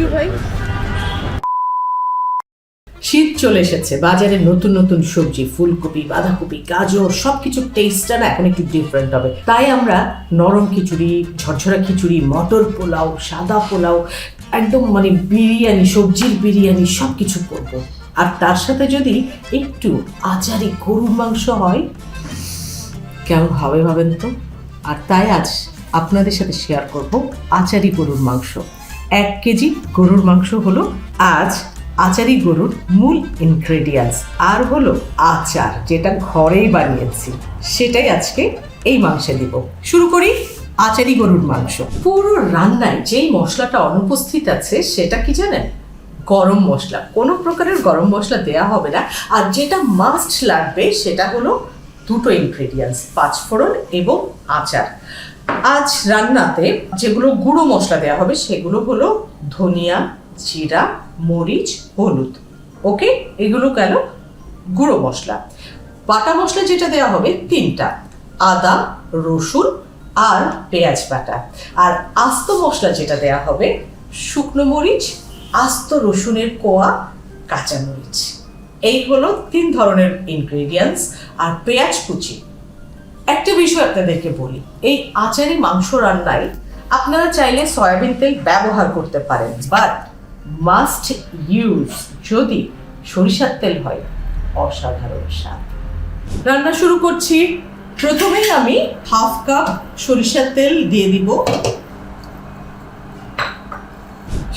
You ভাই? শীত চলে এসেছে, বাজারে নতুন নতুন সবজি, ফুলকপি, বাঁধাকপি, গাজর সবকিছু টেস্টটা না এখন একটু ডিফারেন্ট হবে। তাই আমরা নরম খিচুড়ি, ঝরঝরা খিচুড়ি, মটর পোলাও, সাদা পোলাও, একদম মানে বিরিয়ানি, সবজির বিরিয়ানি সব কিছু করব। আর তার সাথে যদি একটু আচারি গরুর মাংস হয়, কেমন হবে ভাবেন তো? আর তাই আজ আপনাদের সাথে শেয়ার করব আচারি গরুর মাংস। এক কেজি গরুর মাংস হলো আজ আচারি গরুর মূল ইনগ্রেডিয়েন্টস আর হলো আচার, যেটা ঘরেই বানিয়েছি। সেটাই আজকে এই মাংসে দিব। শুরু করি আচারি গরুর মাংস। পুরো রান্নায় যেই মশলাটা অনুপস্থিত আছে, সেটা কি জানেন? গরম মশলা। কোনো প্রকারের গরম মশলা দেয়া হবে না। আর যেটা মাস্ট লাগবে, সেটা হলো দুটো ইনগ্রেডিয়েন্টস পাঁচফোড়ন এবং আচার। আজ রান্নাতে যেগুলো গুঁড়ো মশলা দেওয়া হবে, সেগুলো হলো ধনিয়া, জিরা, মরিচ, হলুদ। ওকে? এগুলো গেল গুঁড়ো মশলা। বাটা মশলা যেটা দেওয়া হবে, তিনটা। আদা, রসুন আর পেঁয়াজ বাটা। আর আস্ত মশলা যেটা দেওয়া হবে, শুকনো মরিচ, আস্ত রসুনের কোয়া, কাঁচা মরিচ। এই হলো তিন ধরনের ইনগ্রেডিয়েন্টস আর পেঁয়াজ কুচি। একটা বিষয় আপনাদেরকে বলি, এই আচারি মাংস রান্নায় আপনারা চাইলে সয়াবিন তেল ব্যবহার করতে পারেন বাট মাস্ট ইউজ যদি সরিষার তেল হয়, অসাধারণ স্বাদ। রান্না শুরু করছি। প্রথমেই আমি হাফ কাপ সরিষার তেল দিয়ে দিব।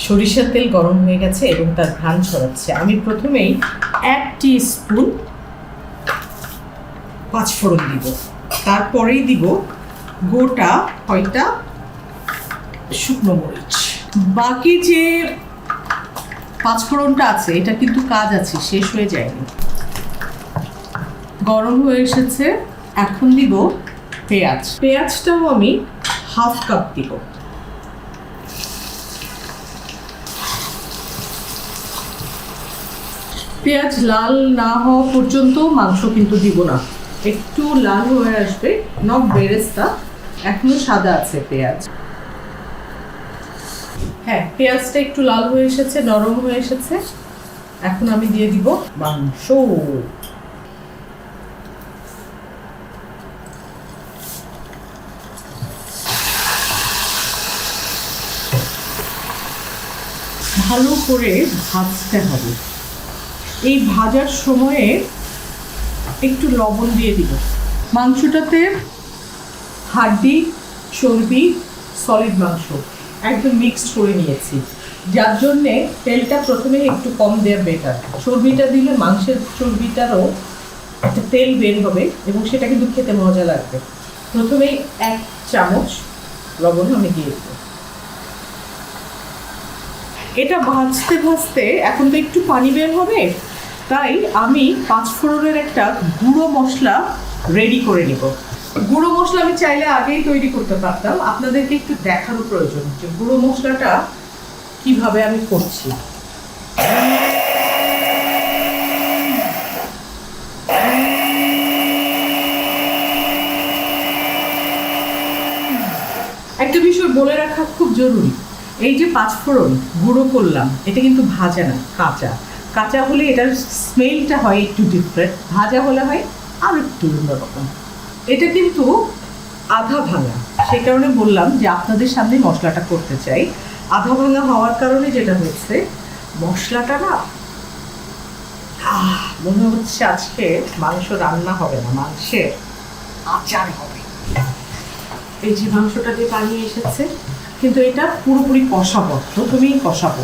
সরিষার তেল গরম হয়ে গেছে এবং তার ঘ্রাণ ছড়াচ্ছে। আমি প্রথমেই এক টি স্পুন পাঁচফোড়ন দিব। তারপরেই দিব গোটা কয়টা? শুকনো মরিচ। বাকি যে পাঁচফোড়নটা আছে, এটা কিন্তু কাজ আছে, শেষ হয়ে যায়নি। গরম হয়ে এসেছে, এখন দিব পেঁয়াজ। পেঁয়াজটাও আমি হাফ কাপ দিব। পেঁয়াজ লাল না হওয়া পর্যন্ত মাংস কিন্তু দিব না। একটু লাল হয়ে আসবে নট বেরেস্তা, এখনও সাদা আছে পেঁয়াজ। হ্যাঁ পেঁয়াজটা একটু লাল হয়ে এসেছে, নরম হয়ে এসেছে। এখন আমি দিয়ে দিব মাংস। ভালো করে ভাজতে হবে। এই ভাজার সময়ে একটু লবণ দিয়ে দিব। মাংসটাতে হাড্ডি, চর্বি সলিড মাংস একদম মিক্সড করে নিয়েছি। যার জন্যে তেলটা প্রথমে একটু কম দেওয়া বেটার চর্বিটা দিলে মাংসের চর্বিটারও একটা তেল বের হবে এবং সেটা কিন্তু খেতে মজা লাগবে। প্রথমেই এক চামচ লবণ আমি দিয়ে দেবো। এটা ভাজতে ভাজতে এখন তো একটু পানি বের হবে। তাই আমি পাঁচ ফোড়নের একটা গুঁড়ো মশলা রেডি করে নিব। গুঁড়ো মশলা আমি চাইলে আগেই তৈরি করতে পারতাম। আপনাদেরকে একটু দেখানো প্রয়োজন যে গুঁড়ো মশলাটা কীভাবে আমি করছি। একটা বিষয় বলে রাখা খুব জরুরি। এই যে পাঁচফোড়ন গুঁড়ো করলাম, এটা কিন্তু ভাজা না, কাঁচা। কাঁচা হলে এটার স্মেলটা হয় একটু ডিফারেন্ট ভাজা হলে হয় আর একটু অন্যরকম। এটা কিন্তু আধা ভাঙা। সে কারণে বললাম যে আপনাদের সামনে মশলাটা করতে চাই। আধা ভাঙা হওয়ার কারণে যেটা হয়েছে মশলাটা না মনে হচ্ছে আজকে মাংস রান্না হবে না, মাংসের আচার হবে। এই যে মাংসটা দিয়ে বানিয়ে এসেছে, কিন্তু এটা পুরোপুরি কষাবো প্রথমেই কষাবো।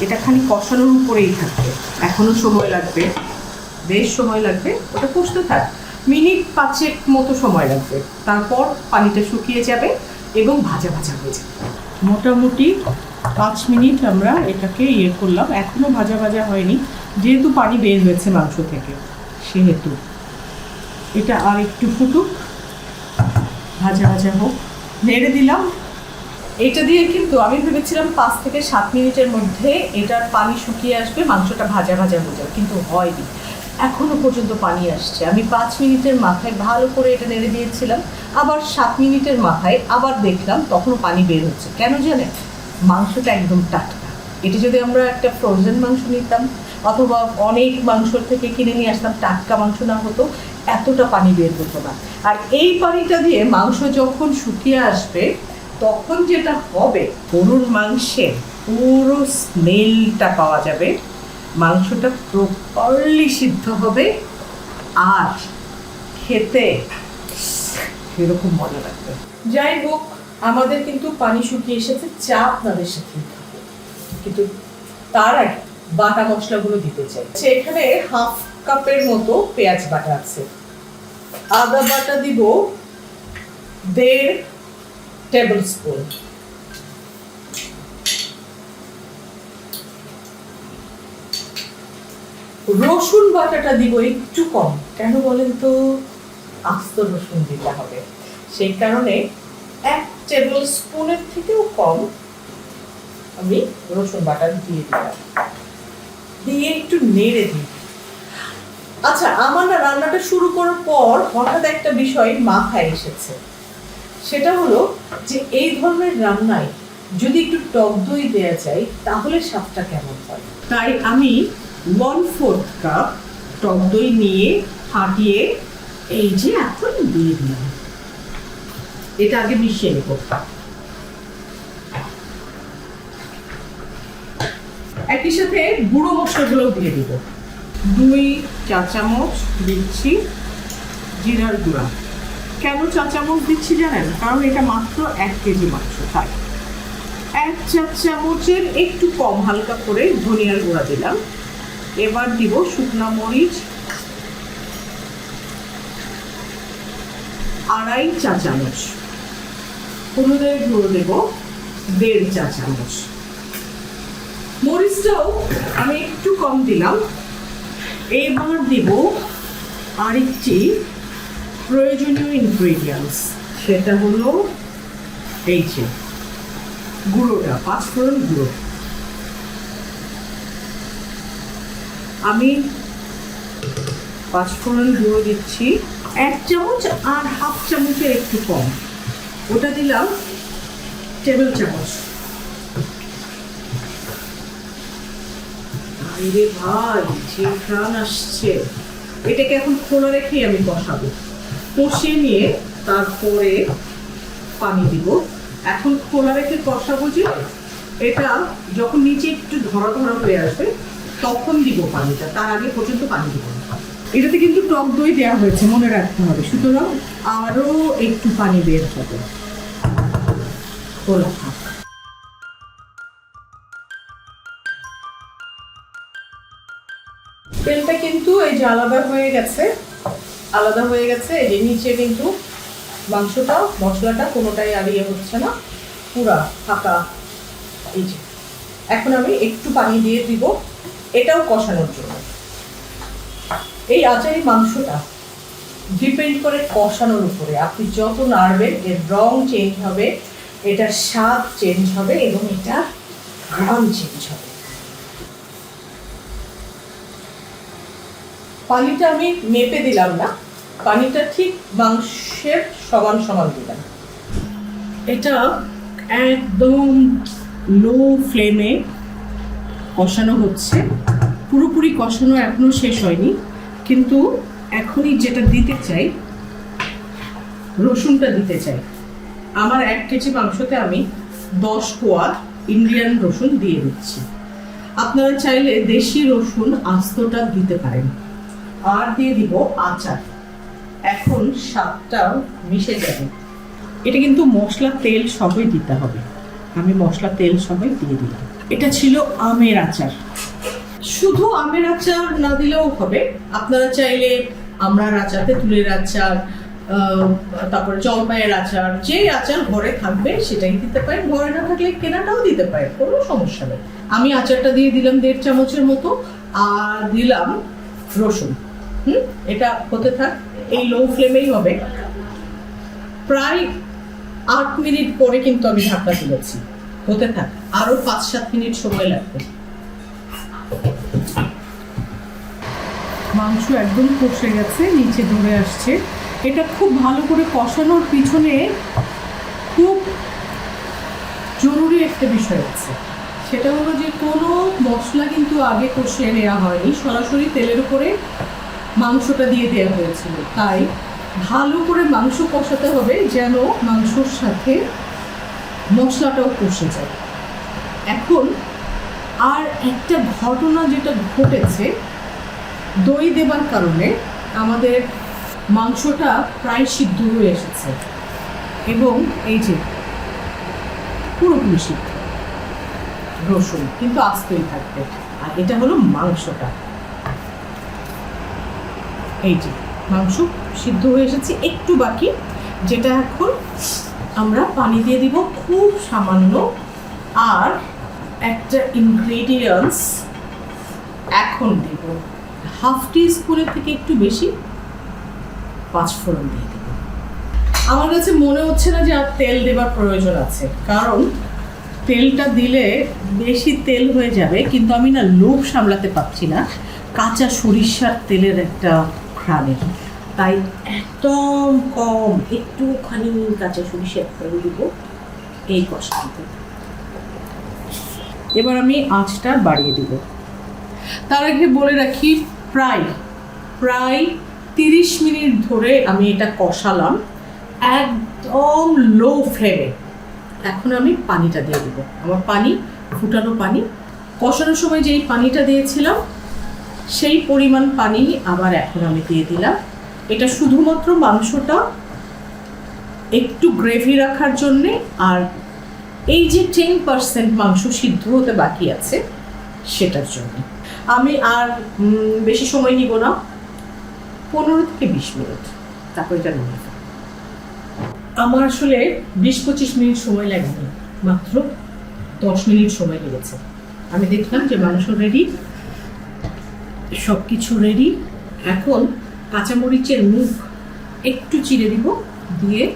এটা খালি কষানোর উপরেই থাকবে। এখনও সময় লাগবে। বেশ সময় লাগবে। ওটা কষতে থাক। মিনিট পাঁচেক মতো সময় লাগবে। তারপর পানিটা শুকিয়ে যাবে এবং ভাজা ভাজা হয়ে যাবে। মোটামুটি পাঁচ মিনিট আমরা এটাকে ইয়ে করলাম। এখনও ভাজা ভাজা হয়নি। যেহেতু পানি বের হয়েছে মাংস থেকে, সেহেতু। এটা আর একটু ফুটুক। ভাজা ভাজা হোক। নেড়ে দিলাম। এটা দিয়ে কিন্তু আমি ভেবেছিলাম পাঁচ থেকে সাত মিনিটের মধ্যে এটার পানি শুকিয়ে আসবে, মাংসটা ভাজা ভাজা হয়ে যাবে, কিন্তু হয়নি। এখনও পর্যন্ত পানি আসছে। আমি পাঁচ মিনিটের মাথায় ভালো করে এটা নেড়ে দিয়েছিলাম, আবার সাত মিনিটের মাথায় আবার দেখলাম তখনও পানি বের হচ্ছে। কেন জানেন মাংসটা একদম টাটকা। এটা যদি আমরা একটা ফ্রোজেন মাংস নিতাম, অথবা অনেক মাংসর থেকে কিনে নিয়ে আসতাম, টাটকা মাংস না হতো, এতটা পানি বের হতো না। আর এই পানিটা দিয়ে মাংস যখন শুকিয়ে আসবে তখন যেটা হবে, গরুর মাংসের পুরো স্মেলটা পাওয়া যাবে। মাংসটা প্রপারলি সিদ্ধ হবে আর খেতে এরকম মজা লাগবে। যাই হোক, আমাদের কিন্তু পানি শুকিয়ে এসেছে, চা আপনাদের সাথে। কিন্তু তার আগে বাটা মশলাগুলো দিতে চাই। সেখানে হাফ কাপের মতো পেঁয়াজ বাটা আছে। আদা বাটা দিব দেড় স্পুন রসুন বাটাটা দিব একটু কম। কেন বলেন তো? আস্ত রসুন দিতে হবে। সেই কারণে এক টেবিল স্পুনের থেকেও কম আমি রসুন বাটা দিয়ে দিলাম। দিয়ে একটু নেড়ে দিই। আচ্ছা আমার না রান্নাটা শুরু করার পর হঠাৎ একটা বিষয় মাথায় এসেছে। সেটা হলো যে এই ধরনের রান্নায় যদি একটু টক দই দেওয়া যায়, তাহলে স্বাদটা কেমন হয়? তাই আমি ওয়ান ফোর্থ কাপ টক দই নিয়ে ফাটিয়ে এই যে এখন দিয়ে দিলাম। এটা আগে মিশিয়ে নেব। একই সাথে গুঁড়ো মশলাগুলো দিয়ে দিব। দুই চা চামচ দিচ্ছি জিরার গুঁড়া। কেন চা চামচ দিচ্ছি জানেন? কারণ এটা মাত্র এক কেজি মাংস, তাই। এক চা চামচের একটু কম হালকা করে ধনিয়ার গুঁড়া দিলাম। এবার দিব শুকনা মরিচ, আড়াই চা চামচ হলুদের গুঁড়ো দেব দেড় চা চামচ মরিচটাও আমি একটু কম দিলাম। এবার দিব আরেকটি প্রয়োজনীয় ইনগ্রিডিয়েন্টস সেটা হলো এই যে গুঁড়োটা পাঁচফোড়ন গুঁড়ো। আমি পাঁচফোড়ন গুঁড়ো দিচ্ছি, এক চামচ আর হাফ চামচের একটু কম। ওটা দিলাম টেবিল চামচ। আরে ভাই, যে ঘ্রাণ আসছে। এটাকে এখন খোলা রেখেই আমি কষাবো কষিয়ে নিয়ে তারপরে পানি দিব। এখন খোলা রেখে কষাবো যে এটা যখন নিচে একটু ধরা ধরা হয়ে আসবে, তখন দিব পানিটা। তার আগে পর্যন্ত পানি দিব এটাতে কিন্তু টক দই দেওয়া হয়েছে, মনে রাখতে হবে। সুতরাং আরও একটু পানি বের হবে। খোলা তেলটা কিন্তু এই যে হয়ে গেছে। আলাদা হয়ে গেছে। এই যে নিচে কিন্তু মাংসটা মশলাটা কোনোটাই আর ইয়ে হচ্ছে না। পুরা ফাঁকা। এই যে। এখন আমি একটু পানি দিয়ে দিব। এটাও কষানোর জন্য। এই আচারি মাংসটা ডিপেন্ড করে কষানোর উপরে। আপনি যত নাড়বেন, এর রং চেঞ্জ হবে, এটার স্বাদ চেঞ্জ হবে এবং এটা গ্রাম চেঞ্জ হবে। পানিটা আমি মেপে দিলাম না। পানিটা ঠিক মাংসের সমান সমান দিলাম। এটা একদম লো ফ্লেমে কষানো হচ্ছে। পুরোপুরি কষানো এখনও শেষ হয়নি। কিন্তু এখনই যেটা দিতে চাই, রসুনটা দিতে চাই। আমার এক কেজি মাংসতে আমি দশ কোয়া ইন্ডিয়ান রসুন দিয়ে দিচ্ছি। আপনারা চাইলে দেশি রসুন আস্তটা দিতে পারেন। আর দিয়ে দিব আচার। এখন স্বাদটাও মিশে যাবে। এটা কিন্তু মশলা তেল সবই দিতে হবে। আমি মশলা তেল সবই দিয়ে দিলাম। এটা ছিল আমের আচার। শুধু আমের আচার না দিলেও হবে। আপনারা চাইলে আমড়ার আচার, তেঁতুলের আচার তারপরে জলপাইয়ের আচার, যে আচার ঘরে থাকবে সেটাই দিতে পারেন। ঘরে না থাকলে কেনাটাও দিতে পারেন, কোনো সমস্যা নেই। আমি আচারটা দিয়ে দিলাম দেড় চামচের মতো। আর দিলাম রসুন। হুম, এটা হতে থাক, এই লো ফ্লেমেই হবে। প্রায় আট মিনিট পরে কিন্তু আমি ঢাকা তুলেছি। হতে থাক, আরও পাঁচ সাত মিনিট সময় লাগবে। মাংস একদম কষে গেছে, নিচে ধরে আসছে। এটা খুব ভালো করে কষানোর পিছনে খুব জরুরি একটা বিষয় আছে। সেটা হলো যে কোনো মশলা কিন্তু আগে কষিয়ে নেওয়া হয়নি। সরাসরি তেলের উপরে মাংসটা দিয়ে দেওয়া হয়েছিল। তাই ভালো করে মাংস কষাতে হবে যেন মাংসর সাথে মশলাটাও কষে যায়। এখন আর একটা ঘটনা যেটা ঘটেছে, দই দেবার কারণে আমাদের মাংসটা প্রায় সিদ্ধ হয়ে এসেছে এবং এই যে পুরোপুরি সিদ্ধ, রসুন কিন্তু আস্তেই থাকবে। আর এটা হলো মাংসটা। এই যে, মাংস সিদ্ধ হয়ে এসেছে, একটু বাকি, যেটা এখন আমরা পানি দিয়ে দিব খুব সামান্য। আর একটা ইনগ্রেডিয়েন্টস এখন দেব। হাফ টি স্পুনের থেকে একটু বেশি পাঁচ ফোড়ন দিয়ে দেব। আমার কাছে মনে হচ্ছে না যে আর তেল দেবার প্রয়োজন আছে, কারণ তেলটা দিলে বেশি তেল হয়ে যাবে, কিন্তু আমি না লোভ সামলাতে পারছি না। কাঁচা সরিষার তেলের একটা ঘ্রাণের তাই একদম কম, একটুখানি কাঁচা সরিষার তেল দিব এই কষাতে এবার আমি আঁচটা বাড়িয়ে দিব। তার আগে বলে রাখি, প্রায় প্রায় তিরিশ মিনিট ধরে আমি এটা কষালাম, একদম লো ফ্লেমে এখন আমি পানিটা দিয়ে দেবো। আমার পানি, ফুটানো পানি। কষানোর সময় যেই পানিটা দিয়েছিলাম সেই পরিমাণ পানি আবার এখন আমি দিয়ে দিলাম। এটা শুধুমাত্র মাংসটা একটু গ্রেভি রাখার জন্যে আর এই যে টেন পার্সেন্ট মাংস সিদ্ধ হতে বাকি আছে, সেটার জন্য। আমি আর বেশি সময় নিব না। পনেরো থেকে বিশ মিনিট। তারপর এটা নামিয়ে আমার আসলে বিশ পঁচিশ মিনিট সময় লাগেনি। মাত্র দশ মিনিট সময় লেগেছে। আমি দেখলাম যে মাংস রেডি সব কিছু রেডি এখন কাঁচামরিচের মুখ একটু চিড়ে দিব, দিয়ে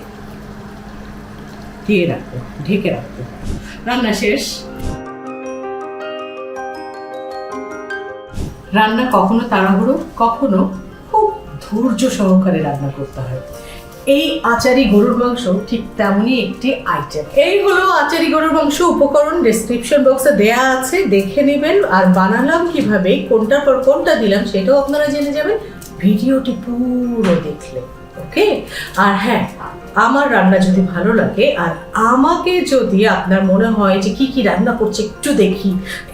দিয়ে রাখব, ঢেকে রাখব। রান্না শেষ। রান্না কখনো তাড়াহুড়ো, কখনো খুব ধৈর্য সহকারে রান্না করতে হয়। এই আচারি গরুর মাংস ঠিক তেমনই একটি আইটেম এই হলো আচারি গরুর মাংস উপকরণ। ডেসক্রিপশন বক্সে দেয়া আছে, দেখে নেবেন। আর বানালাম কীভাবে, কোনটার পর কোনটা দিলাম সেটাও আপনারা জেনে যাবেন। ভিডিওটি পুরো দেখলে ওকে আর হ্যাঁ আমার রান্না যদি ভালো লাগে, আর আমাকে যদি আপনার মনে হয় যে কি কি রান্না করছে একটু দেখি,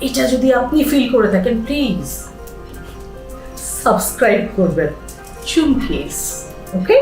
এটা যদি আপনি ফিল করে থাকেন প্লিজ সাবস্ক্রাইব করবেন। চুমকিস ওকে